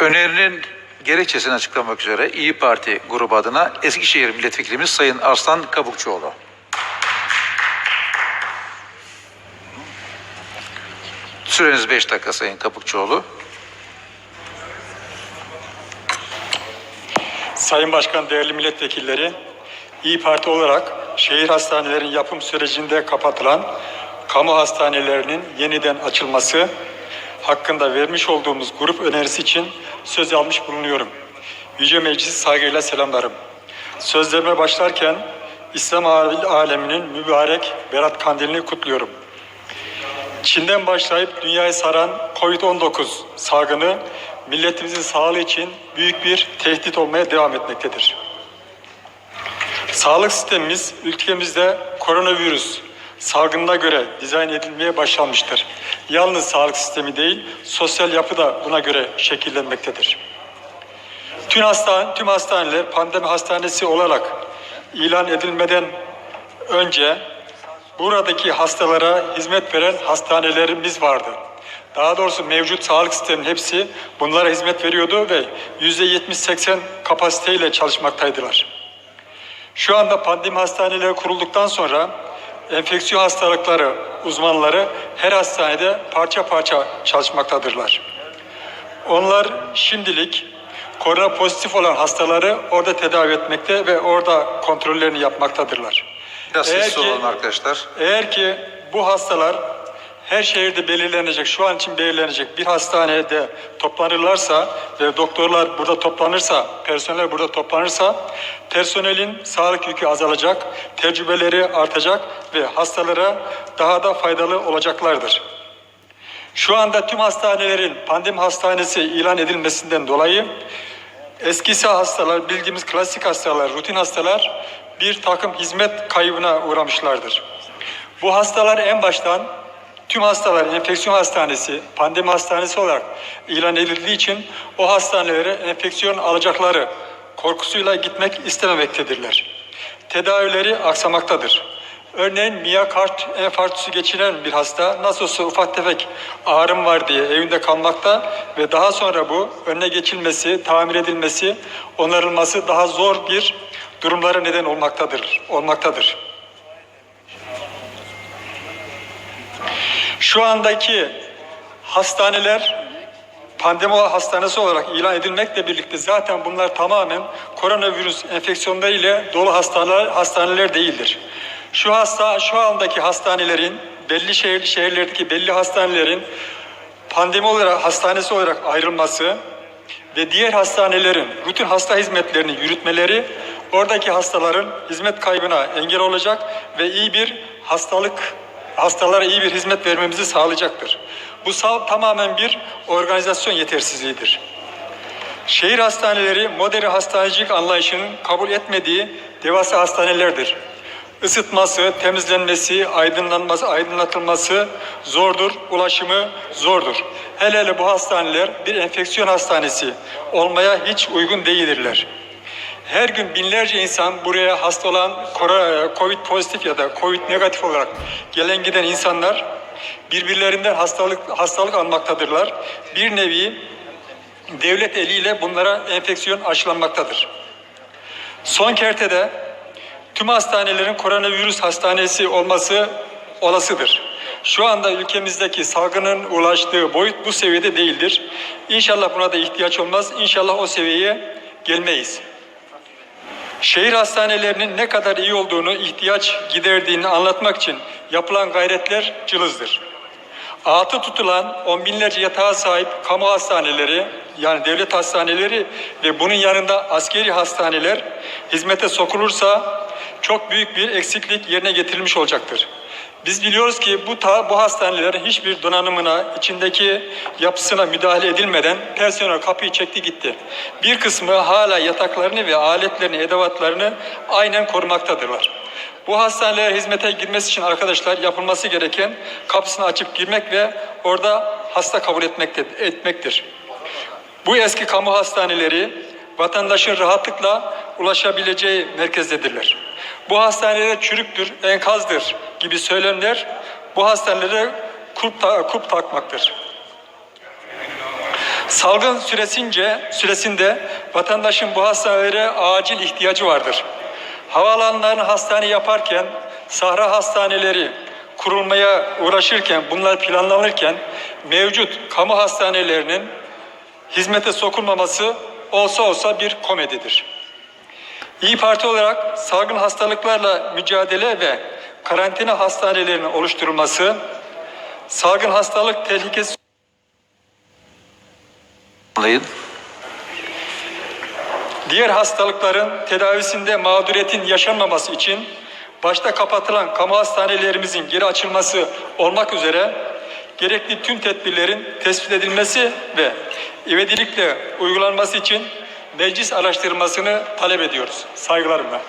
Önerinin gerekçesini açıklamak üzere İyi Parti grubu adına Eskişehir Milletvekilimiz Sayın Arslan Kabukçuoğlu. Süreniz 5 dakika Sayın Kabukçuoğlu. Sayın Başkan, değerli milletvekilleri, İyi Parti olarak şehir hastanelerin yapım sürecinde kapatılan kamu hastanelerinin yeniden açılması hakkında vermiş olduğumuz grup önerisi için söz almış bulunuyorum. Yüce Meclisi saygıyla selamlarım. Sözlerime başlarken İslam aleminin mübarek Berat Kandilini kutluyorum. Çin'den başlayıp dünyayı saran Covid-19 salgını milletimizin sağlığı için büyük bir tehdit olmaya devam etmektedir. Sağlık sistemimiz ülkemizde koronavirüs salgınına göre dizayn edilmeye başlanmıştır. Yalnız sağlık sistemi değil, sosyal yapı da buna göre şekillenmektedir. Tüm, hastane, tüm hastaneler pandemi hastanesi olarak ilan edilmeden önce buradaki hastalara hizmet veren hastanelerimiz vardı. Daha doğrusu mevcut sağlık sisteminin hepsi bunlara hizmet veriyordu ve yüzde 70-80 kapasiteyle çalışmaktaydılar. Şu anda pandemi hastaneleri kurulduktan sonra enfeksiyon hastalıkları uzmanları her hastanede parça parça çalışmaktadırlar. Onlar şimdilik korona pozitif olan hastaları orada tedavi etmekte ve orada kontrollerini yapmaktadırlar. Biraz Eğer ki- arkadaşlar. Eğer ki bu hastalar her şehirde belirlenecek, şu an için belirlenecek bir hastanede toplanırlarsa ve doktorlar burada toplanırsa, personel burada toplanırsa personelin sağlık yükü azalacak, tecrübeleri artacak ve hastalara daha da faydalı olacaklardır. Şu anda tüm hastanelerin pandemi hastanesi ilan edilmesinden dolayı eskisi hastalar, bildiğimiz klasik hastalar, rutin hastalar bir takım hizmet kaybına uğramışlardır. Bu hastalar en baştan tüm hastalar enfeksiyon hastanesi, pandemi hastanesi olarak ilan edildiği için o hastanelere enfeksiyon alacakları korkusuyla gitmek istememektedirler. Tedavileri aksamaktadır. Örneğin miyakart enfarktüsü geçiren bir hasta nasıl olsa ufak tefek ağrım var diye evinde kalmakta ve daha sonra bu önüne geçilmesi, tamir edilmesi, onarılması daha zor bir durumlara neden olmaktadır. olmaktadır. Şu andaki hastaneler pandemi hastanesi olarak ilan edilmekle birlikte zaten bunlar tamamen koronavirüs enfeksiyonları ile dolu hastaneler, hastaneler değildir. Şu hasta şu andaki hastanelerin belli şehir, şehirlerdeki belli hastanelerin pandemi olarak hastanesi olarak ayrılması ve diğer hastanelerin rutin hasta hizmetlerini yürütmeleri oradaki hastaların hizmet kaybına engel olacak ve iyi bir hastalık hastalara iyi bir hizmet vermemizi sağlayacaktır. Bu sağ, tamamen bir organizasyon yetersizliğidir. Şehir hastaneleri modern hastanecilik anlayışının kabul etmediği devasa hastanelerdir. Isıtması, temizlenmesi, aydınlanması, aydınlatılması zordur, ulaşımı zordur. Hele hele bu hastaneler bir enfeksiyon hastanesi olmaya hiç uygun değildirler. Her gün binlerce insan buraya hasta olan kora- Covid pozitif ya da Covid negatif olarak gelen giden insanlar birbirlerinden hastalık hastalık almaktadırlar. Bir nevi devlet eliyle bunlara enfeksiyon aşılanmaktadır. Son kertede tüm hastanelerin koronavirüs hastanesi olması olasıdır. Şu anda ülkemizdeki salgının ulaştığı boyut bu seviyede değildir. İnşallah buna da ihtiyaç olmaz. İnşallah o seviyeye gelmeyiz. Şehir hastanelerinin ne kadar iyi olduğunu, ihtiyaç giderdiğini anlatmak için yapılan gayretler cılızdır. Atı tutulan on binlerce yatağa sahip kamu hastaneleri yani devlet hastaneleri ve bunun yanında askeri hastaneler hizmete sokulursa çok büyük bir eksiklik yerine getirilmiş olacaktır. Biz biliyoruz ki bu ta, bu hastanelerin hiçbir donanımına, içindeki yapısına müdahale edilmeden personel kapıyı çekti gitti. Bir kısmı hala yataklarını ve aletlerini, edevatlarını aynen korumaktadırlar. Bu hastanelere hizmete girmesi için arkadaşlar yapılması gereken kapısını açıp girmek ve orada hasta kabul etmektir. Bu eski kamu hastaneleri vatandaşın rahatlıkla ulaşabileceği merkezdedirler. Bu hastaneler çürüktür, enkazdır gibi söylemler bu hastanelere kulp, ta- kulp takmaktır. Salgın süresince süresinde vatandaşın bu hastanelere acil ihtiyacı vardır. Havaalanlarını hastane yaparken, sahra hastaneleri kurulmaya uğraşırken, bunlar planlanırken mevcut kamu hastanelerinin hizmete sokulmaması olsa olsa bir komedidir. İyi Parti olarak salgın hastalıklarla mücadele ve karantina hastanelerinin oluşturulması, salgın hastalık tehlikesi. Diğer hastalıkların tedavisinde mağduriyetin yaşanmaması için başta kapatılan kamu hastanelerimizin geri açılması olmak üzere gerekli tüm tedbirlerin tespit edilmesi ve ivedilikle uygulanması için meclis araştırmasını talep ediyoruz. Saygılarımla.